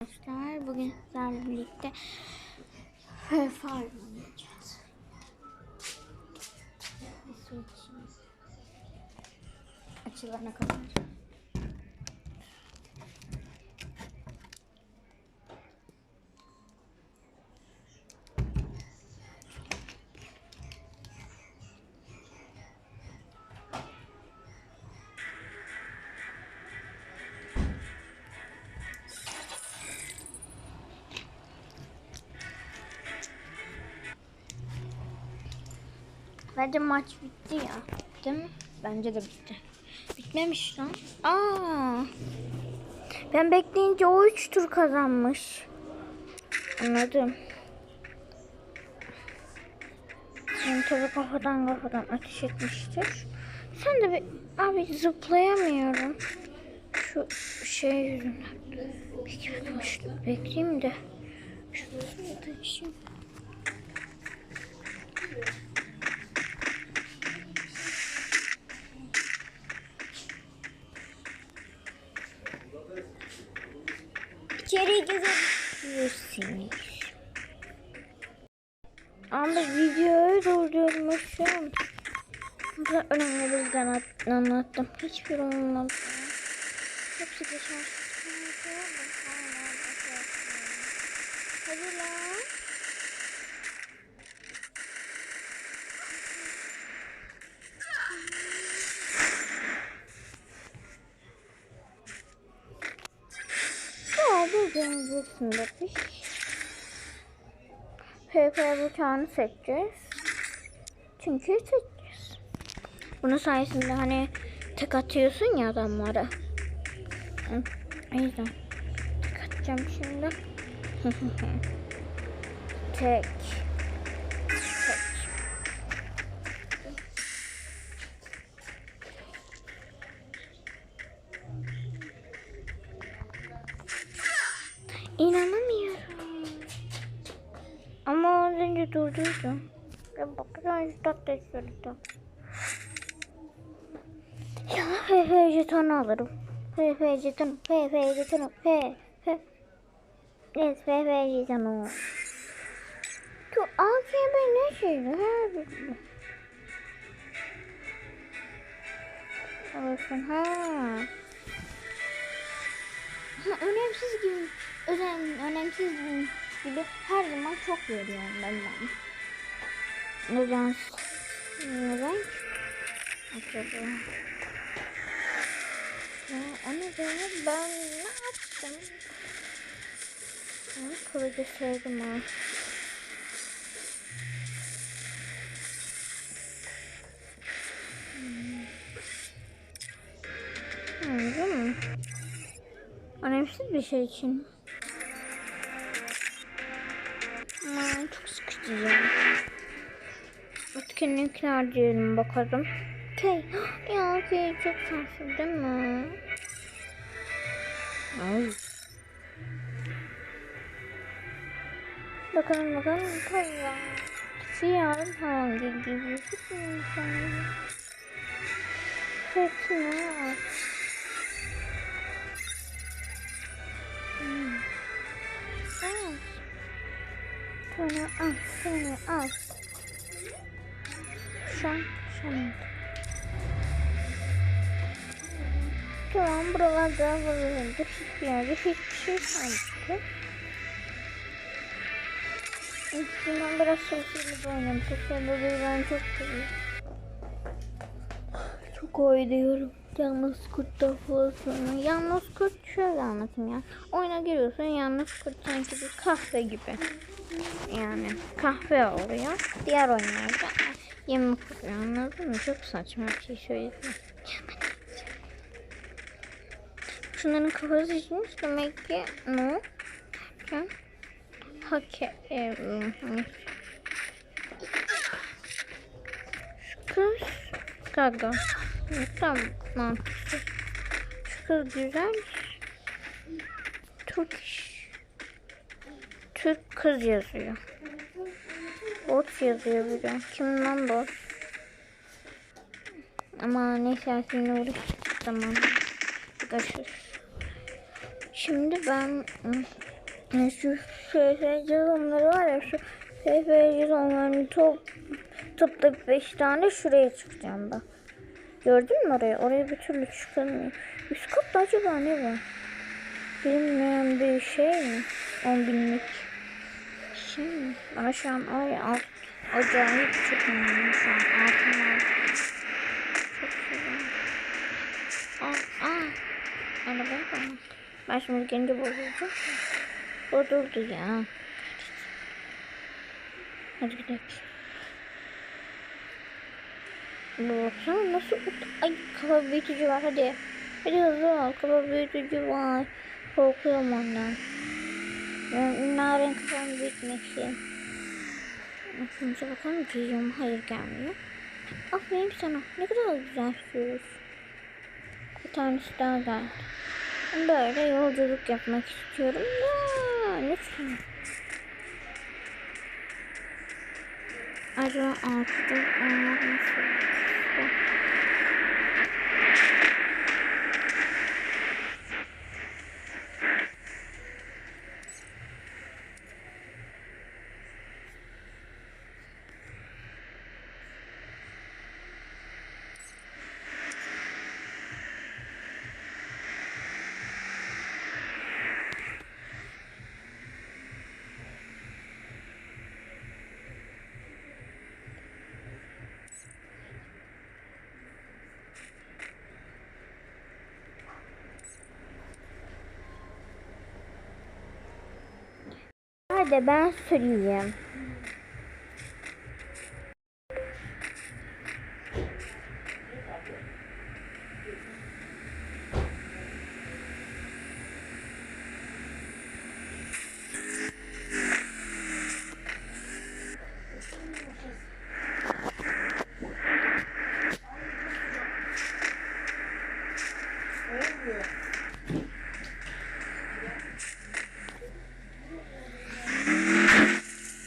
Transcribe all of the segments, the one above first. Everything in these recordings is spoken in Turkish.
Arkadaşlar bugün sizlerle birlikte Fire oynayacağız. Açılana kadar. Bence maç bitti ya. Değil mi? Bence de bitti. Bitmemiş lan. Aa. Ben bekleyince o 3 tur kazanmış. Anladım. Sen tabi kafadan kafadan ateş etmiştir. Sen de bir... Abi zıplayamıyorum. Şu şey yüzünden. Beklemiştim. Bekleyeyim de. Şurasını da işim. Burada önemli anlat anlattım. Hiçbir olmadı. Hepsi geçer. Hadi lan. Hadi deneyeceksin bakış. PP bıçağını seçeceğiz. Çünkü seçeceğiz. Bunun sayesinde hani tek atıyorsun ya adamlara. O yüzden tek atacağım şimdi. tek. İnanamıyorum. Ama az önce durduydum. Ya bakacağım şu tatlı FF jetonu alırım. FF jetonu, FF jetonu, FF. Evet FF jetonu. Şu AKB ne şeydi? Her Olsun ha. Ha, önemsiz gibi önem, önemsiz gibi her zaman çok veriyorum ben ben. Neden? Neden? Acaba? Ya, o nedeni ben ne yaptım? Ben kılıcı sevdim ha. Hmm. Değil mi? Önemsiz bir şey için. Aman çok sıkıcı ya. Artık kendimkini harcayalım bakalım. Okey. Ya okey çok sarsın değil mi? Ay. Bakalım bakalım bakalım ya. Siyahın hangi gibi? Hepsini aç. Hmm. Al. Şunu al, şunu al. Şan, şan. Tamam buralarda buralarda hiçbir yerde hiçbir şey kalmadı. Üstünden biraz sosyalı oynadım. Sosyalı ben çok seviyorum. Çok oynuyorum. Yalnız kurttan falan. Yalnız kurt şöyle anlatayım ya. Oyuna giriyorsun yalnız kurt sanki bir kahve gibi. Yani kahve oluyor. Diğer oyunlarda yemek oluyor anladın mı? Çok saçma bir şey söyledim. Şunların kafası içmiş demek ki ne? Ben hak e, Şu kız gaga. Tamam. Şu kız güzel. Türk Türk kız yazıyor. Bot yazıyor bir de. Kim lan bot? Ama neyse yine uğraştık. Tamam. Görüşürüz. Şimdi ben ım, şu SFC onları var ya şu SFC onların top, toplayıp 5 tane şuraya çıkacağım ben. Gördün mü orayı? Oraya bir türlü çıkamıyor. Üst katta acaba ne var? Bilmiyorum bir şey mi? 10 binlik şey mi? Şu an ay alt acayip çıkmıyor şu an altın var. Çok güzel. Aa, aa. Arabaya bak. Ben şimdi gelince bozulacak. Bozuldu ya. Hadi gidelim. Baksana nasıl Ay kafa büyütücü var hadi. Hadi hızlı ol kafa büyütücü var. Korkuyorum ondan. Ben narin kafamı büyütmek istiyorum. Aklımıza bakalım geliyor? Hayır gelmiyor. Aferin sana. Ne kadar güzel sürüyorsun. Bir tanesi daha geldi. Böyle yolculuk yapmak istiyorum da lütfen. Acaba altıda olmak nasıl? Hadi ben süreyim.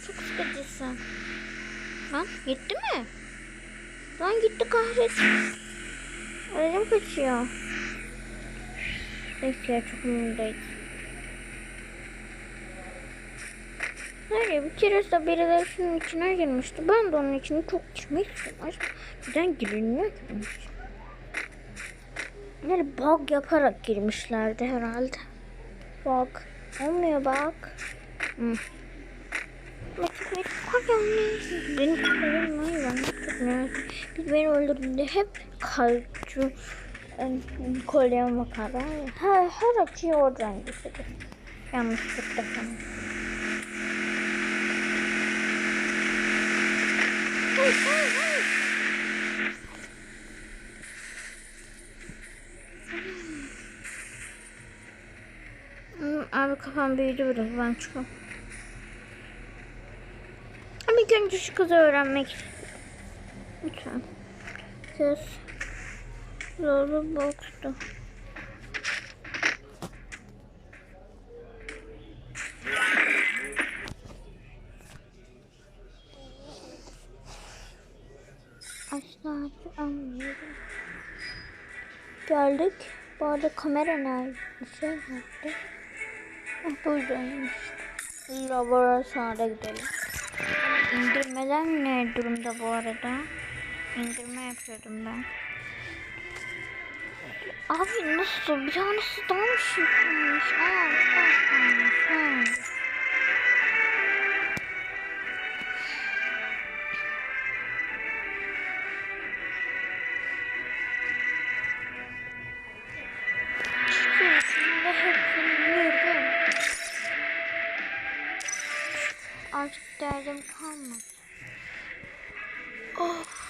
Çok sıkıcısın. Lan gitti mi? Lan gitti kahretsin. Kaçıyor. Neyse çok umurumdaydı. Hayır bir kere de birileri şunun içine girmişti. Ben de onun içine çok girmek istiyorum. Neden girilmiyor ki bunun için? Yani bug yaparak girmişlerdi herhalde. Bug. Olmuyor bak. Hmm. Beni öldürdüğünde hep kalçu kolyem bakar. Her, her açıyı oradan getirir. Yanlışlıkla falan. Hayır, hayır, hayır. Hmm, Abi kafam büyüdü biraz ben çıkıyorum. Ama ilk önce şu kızı öğrenmek Lütfen. Kız. Lolu boxtu. Asla anlıyorum. Geldik. Bu arada kamera nerede? Şey nerede? Ah buradaymış. Laboratuvara gidelim. İndirmeler ne durumda bu arada? İndirme yapıyordum ben. Abi nasıl? Bir tanesi daha mı şıkmış? Aa, bakmış. Çıkıyorsun da hepsini yedim. Artık derdim kalmadı. Of.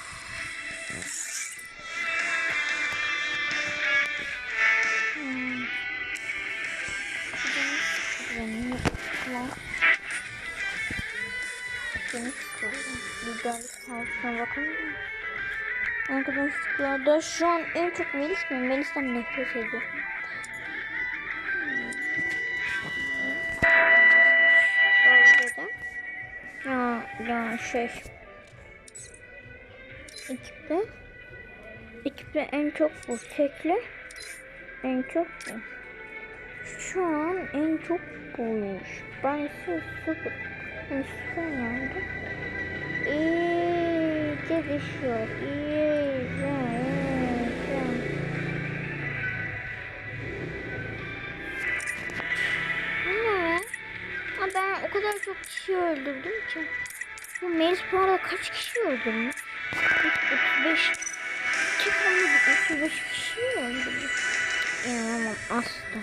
Liderlik havuzuna bakın. Arkadaşlıklarda şu an en çok Melis mi? Melis'ten nefret ediyorum. Ya, ya şey. Ekipte. Ekipte en çok bu. Tekli. En çok bu. şu an en çok buymuş. Ben ise sıfır. Ben sıfır nerede? İyice düşüyor. İyice. Ha ben o kadar çok kişi öldürdüm ki. Bu Melis bu arada kaç kişi öldürmüş? 35 Çıkmadı 35 kişi öldürdü. İnanamam asla.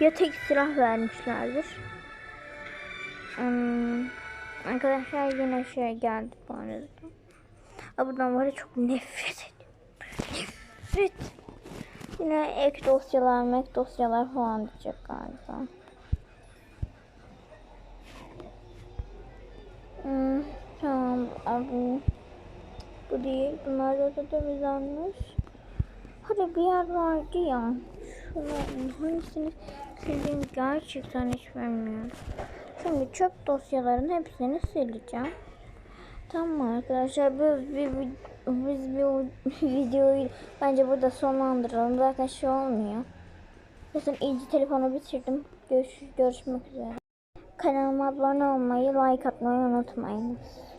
Ya tek silah vermişlerdir. Hmm, arkadaşlar yine şey geldi bu arada. Aa, buradan var ya çok nefret ediyorum. Nefret. Yine ek dosyalar, mek dosyalar falan diyecek galiba. Hmm, tamam abi. Bu değil. Bunlar da temizlenmiş. Hadi bir yer vardı ya. Şunların hangisini sildiğimi gerçekten hiç bilmiyorum. Şimdi çöp dosyaların hepsini sileceğim. Tamam arkadaşlar biz bir, biz bir videoyu bence burada sonlandıralım. Zaten şey olmuyor. Zaten iyice telefonu bitirdim. Görüş, görüşmek üzere. Kanalıma abone olmayı, like atmayı unutmayınız.